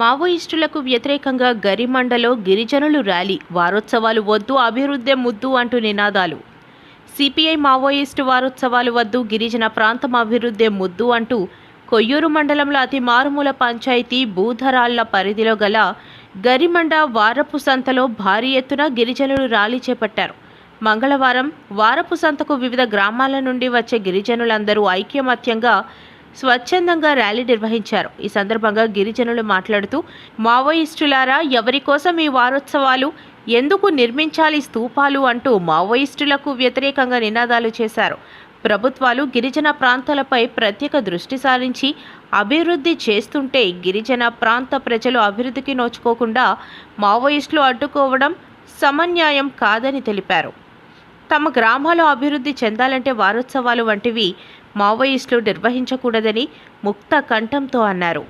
మావోయిస్టులకు వ్యతిరేకంగా గరిమండలో గిరిజనులు ర్యాలీ వారోత్సవాలు వద్దు అభివృద్ధి ముద్దు అంటూ నినాదాలు. సిపిఐ మావోయిస్టు వారోత్సవాలు వద్దు గిరిజన ప్రాంతం అభివృద్ధి ముద్దు అంటూ కొయ్యూరు మండలంలో అతి మారుమూల పంచాయతీ భూధరాళ్ళ పరిధిలో గల గరిమండ వారపు సంతలో భారీ ఎత్తున గిరిజనులు ర్యాలీ చేపట్టారు. మంగళవారం వారపు సంతకు వివిధ గ్రామాల నుండి వచ్చే గిరిజనులందరూ ఐక్యమత్యంగా స్వచ్ఛందంగా ర్యాలీ నిర్వహించారు. ఈ సందర్భంగా గిరిజనులు మాట్లాడుతూ మావోయిస్టులారా ఎవరి కోసం ఈ వారోత్సవాలు? ఎందుకు నిర్మించాలి స్తూపాలు అంటూ మావోయిస్టులకు వ్యతిరేకంగా నినాదాలు చేశారు. ప్రభుత్వాలు గిరిజన ప్రాంతాలపై ప్రత్యేక దృష్టి సారించి అభివృద్ధి చేస్తుంటే గిరిజన ప్రాంత ప్రజలు అభివృద్ధికి నోచుకోకుండా మావోయిస్టులు అడ్డుకోవడం సమన్యాయం కాదని తెలిపారు. తమ గ్రామాలు అభివృద్ధి చెందాలంటే వారోత్సవాలు వంటివి మావోయిస్టులు నిర్వహించకూడదని ముక్త కంఠంతో అన్నారు.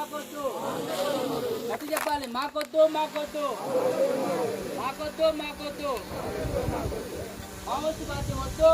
మాకొద్దు. మాకొద్దు గట్టి చెప్పాలి. మాకొద్దు మాకొద్దు. మాకొద్దు మాకొద్దు. మావోస్తు పార్టీ వద్దు.